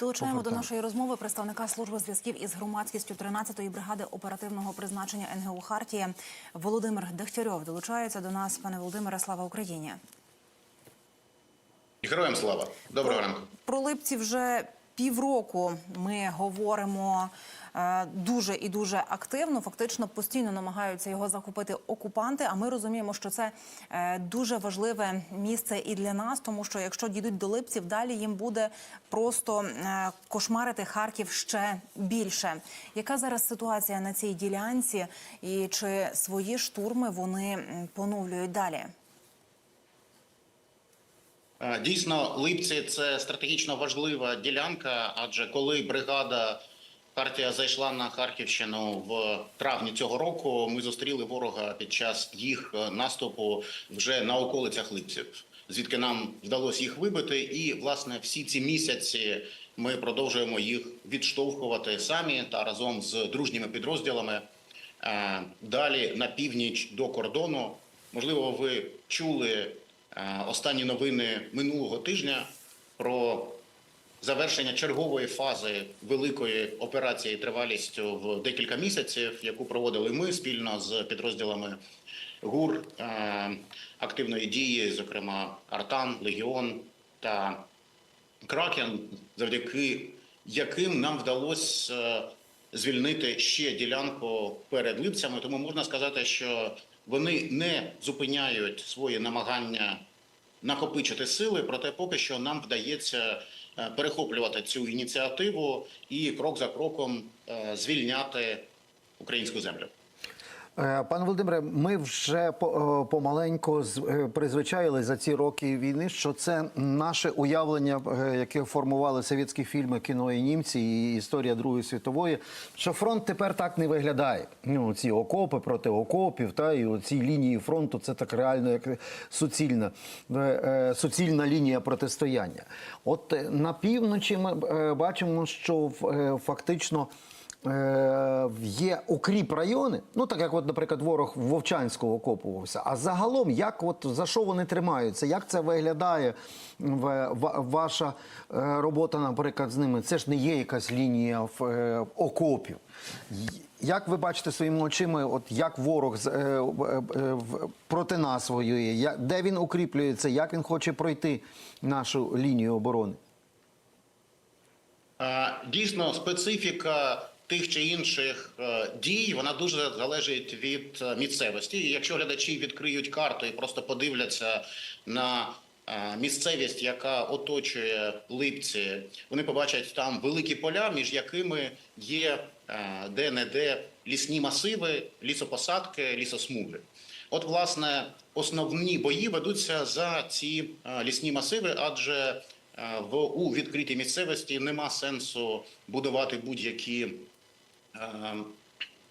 Долучаємо до нашої розмови представника служби зв'язків із громадськістю 13-ї бригади оперативного призначення НГУ Хартія Володимир Дегтярьов. Долучається до нас, пане Володимире. Слава Україні. Героям слава. Доброго ранку. Про Липці вже півроку ми говоримо е, дуже і дуже активно. Фактично постійно намагаються його захопити окупанти. А ми розуміємо, що це е, дуже важливе місце і для нас, тому що якщо дійдуть до Липців, далі їм буде просто е, кошмарити Харків ще більше. Яка зараз ситуація на цій ділянці, і чи свої штурми вони поновлюють далі? Е, Дійсно, Липці це стратегічно важлива ділянка, адже коли бригада партія зайшла на Харківщину в травні цього року, ми зустріли ворога під час їх е, наступу вже на околицях Липців, звідки нам вдалося їх вибити. І власне всі ці місяці ми продовжуємо їх відштовхувати самі та разом з дружніми підрозділами. Е, Далі на північ до кордону. Можливо, ви чули останні новини минулого тижня про завершення чергової фази великої операції тривалістю в декілька місяців, яку проводили ми спільно з підрозділами ГУР е, активної дії, зокрема Артан, Легіон та Кракен, завдяки яким нам вдалося е, звільнити ще ділянку перед липцями. Тому можна сказати, що вони не зупиняють свої намагання накопичити сили, проте поки що нам вдається е, перехоплювати цю ініціативу і крок за кроком е, звільняти українську землю. Е, Пане Володимире, ми вже е, помаленьку з- е, призвичаїли за ці роки війни, що це наше уявлення, яке формували совєтські фільми, кіно і німці, і історія Другої світової. Що фронт тепер так не виглядає. Ну ці окопи проти окопів, та і ці лінії фронту це так реально як суцільна, суцільна лінія протистояння. От на півночі ми бачимо, що фактично. Е, Є укріп райони, ну так як, от, наприклад, ворог в Вовчанську окопувався. А загалом, як от за що вони тримаються? Як це виглядає в, ва- ваша е, робота, наприклад, з ними? Це ж не є якась лінія в, е, окопів. Як ви бачите своїми очима, от як ворог е, е, проти нас воює? Я- Де він укріплюється? Як він хоче пройти нашу лінію оборони? Дійсно, специфіка тих чи інших е, дій вона дуже залежить від е, місцевості. І якщо глядачі відкриють карту і просто подивляться на е, місцевість, яка оточує липці, вони побачать там великі поля, між якими є е, де-не-де лісні масиви, лісопосадки, лісосмуги. От, власне, основні бої ведуться за ці лісні масиви, адже в у відкритій місцевості нема сенсу будувати будь-які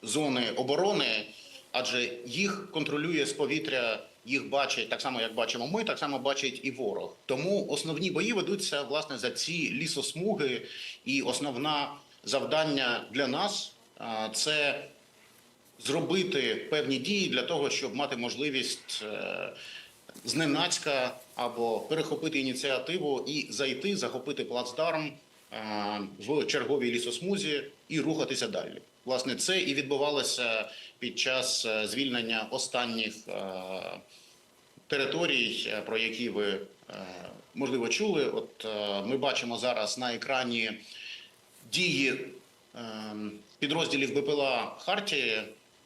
зони оборони, адже їх контролює з повітря, їх бачить так само, як бачимо ми, так само бачить і ворог. Тому основні бої ведуться власне за ці лісосмуги, і основне завдання для нас е, це зробити певні дії для того, щоб мати можливість е, зненацька або перехопити ініціативу і зайти, захопити плацдарм е, в черговій лісосмузі і рухатися далі. Власне, це і відбувалося під час е, звільнення останніх е, територій, е, про які ви можливо чули. От ми бачимо зараз на екрані дії підрозділів БПЛА Хартії,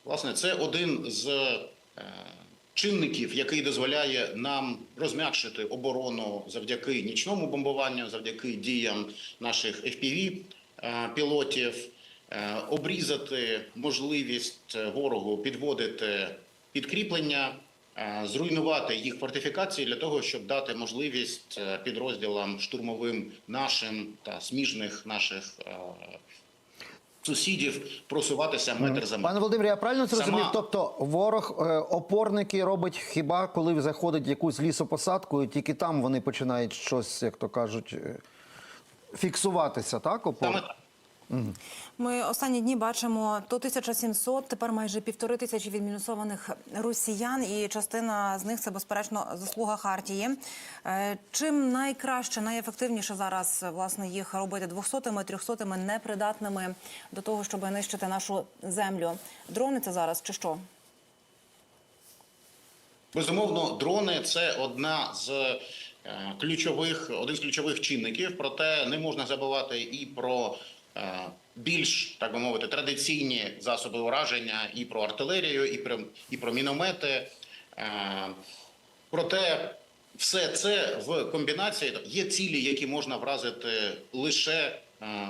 власне, це один з чинників, який дозволяє нам розм'якшити оборону завдяки нічному бомбуванню, завдяки діям наших FPV пілотів, е, обрізати можливість е, ворогу підводити підкріплення. е, Зруйнувати їх фортифікації для того, щоб дати можливість е, підрозділам штурмовим нашим та сміжних наших е, сусідів просуватися метр за Пане метром. Володимире, я правильно зрозумів? Сама- Тобто ворог е, опорники робить хіба коли заходить якусь лісопосадку, і тільки там вони починають щось, як то кажуть, е, фіксуватися, так? Опор? Саме так. Ми останні дні бачимо то 1700, тепер майже півтори тисячі відмінусованих росіян, і частина з них це безперечно заслуга Хартії. Е, Чим найкраще, найефективніше зараз власне їх робити двохсотими, трьохсотими, непридатними до того, щоб нищити нашу землю? Дрони це зараз чи що? Безумовно, дрони це одна з ключових, один з ключових чинників. Проте не можна забувати і про е, більш так би мовити традиційні засоби ураження, і про артилерію, і про і про міномети. Е, Проте все це в комбінації є цілі, які можна вразити лише е,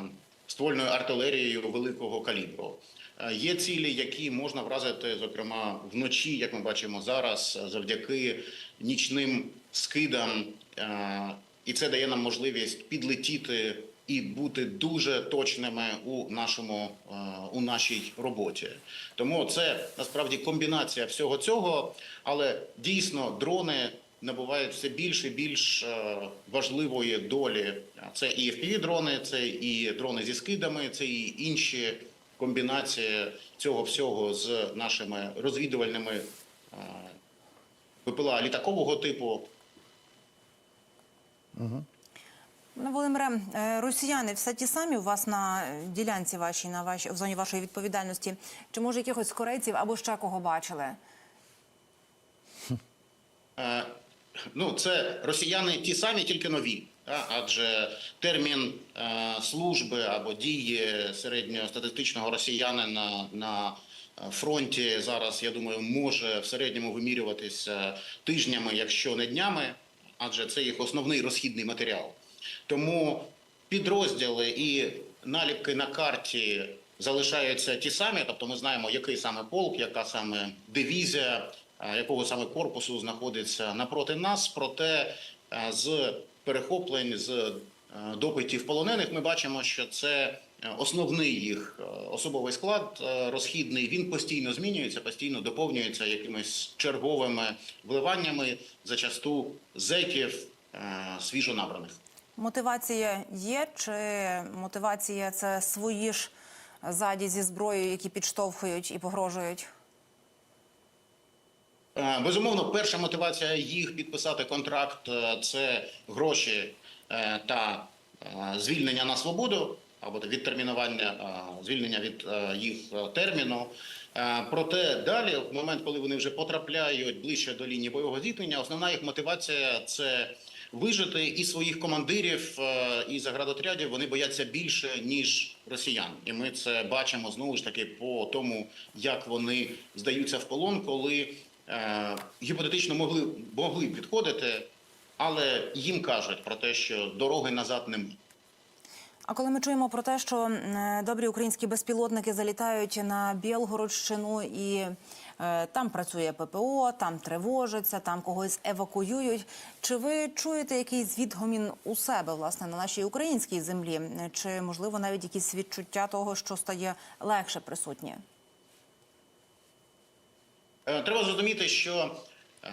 ствольною артилерією великого калібру. Е, Є цілі, які можна вразити, зокрема вночі, як ми бачимо зараз, завдяки нічним скидам, Е, і це дає нам можливість підлетіти і бути дуже точними у нашому е, у нашій роботі. Тому це насправді комбінація всього цього, але дійсно дрони. Набувають все більше і більш е, важливої долі. Це і FPV-дрони, це і дрони зі скидами, це і інші комбінації цього всього з нашими розвідувальними е, ВПЛА літакового типу. Пане Володимире, е, росіяни все ті самі у вас на ділянці вашій, на вашій в зоні вашої відповідальності. Чи може якихось корейців або ще кого бачили? Ну, це росіяни ті самі, тільки нові. Адже термін е, служби або дії середньостатистичного росіянина на фронті зараз, я думаю, може в середньому вимірюватися тижнями, якщо не днями, адже це їх основний розхідний матеріал. Тому підрозділи і наліпки на карті залишаються ті самі, тобто ми знаємо, який саме полк, яка саме дивізія, якого саме корпусу знаходиться напроти нас. Проте е, з перехоплень, з е, допитів полонених, ми бачимо, що це е, основний їх е, особовий склад е, розхідний. Він постійно змінюється, постійно доповнюється якимись черговими вливаннями, зачасту зеків е, свіжонабраних. Мотивація є, чи мотивація це свої ж ззаді зі зброєю, які підштовхують і погрожують? Е, Безумовно, перша мотивація їх підписати контракт е, це гроші е, та звільнення на свободу або відтермінування звільнення від їх терміну. Проте далі, в момент, коли вони вже потрапляють ближче до лінії бойового зіткнення, основна їх мотивація це вижити і своїх командирів і заградотрядів вони бояться більше ніж росіян, і ми це бачимо знову ж таки по тому, як вони здаються в полон, коли е, гіпотетично могли могли підходити, але їм кажуть про те, що дороги назад немає. А коли ми чуємо про те, що добрі українські безпілотники залітають на Білгородщину і е, там працює ППО, там тривожиться, там когось евакуюють. Чи ви чуєте якийсь відгомін у себе власне на нашій українській землі? Чи можливо навіть якісь відчуття того, що стає легше присутнє? Е, Треба зрозуміти, що е,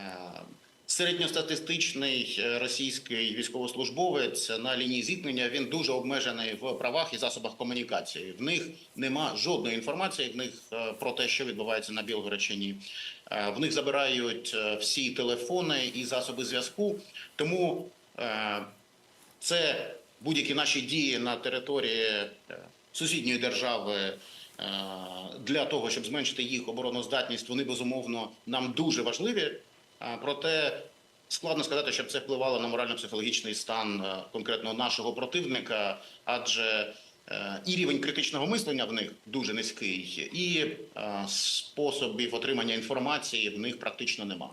середньостатистичний е, російський військовослужбовець на лінії зіткнення він дуже обмежений в правах і засобах комунікації. В них нема жодної інформації в них про те, що відбувається на Білгородщині. Е, В них забирають всі телефони і засоби зв'язку. Тому це будь-які наші дії на території сусідньої держави для того, щоб зменшити їх обороноздатність, вони безумовно нам дуже важливі. Е, Проте складно сказати, щоб це впливало на морально-психологічний стан е, конкретно нашого противника, адже е, і рівень критичного мислення в них дуже низький, і е, способів отримання інформації в них практично немає.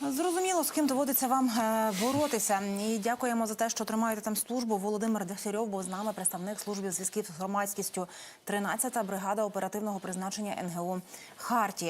Зрозуміло, з ким доводиться вам е, боротися. І дякуємо за те, що тримаєте там службу. Володимир Дегтярьов був з нами, представник служби зв'язків з громадськістю. 13-та бригада оперативного призначення НГУ Хартія.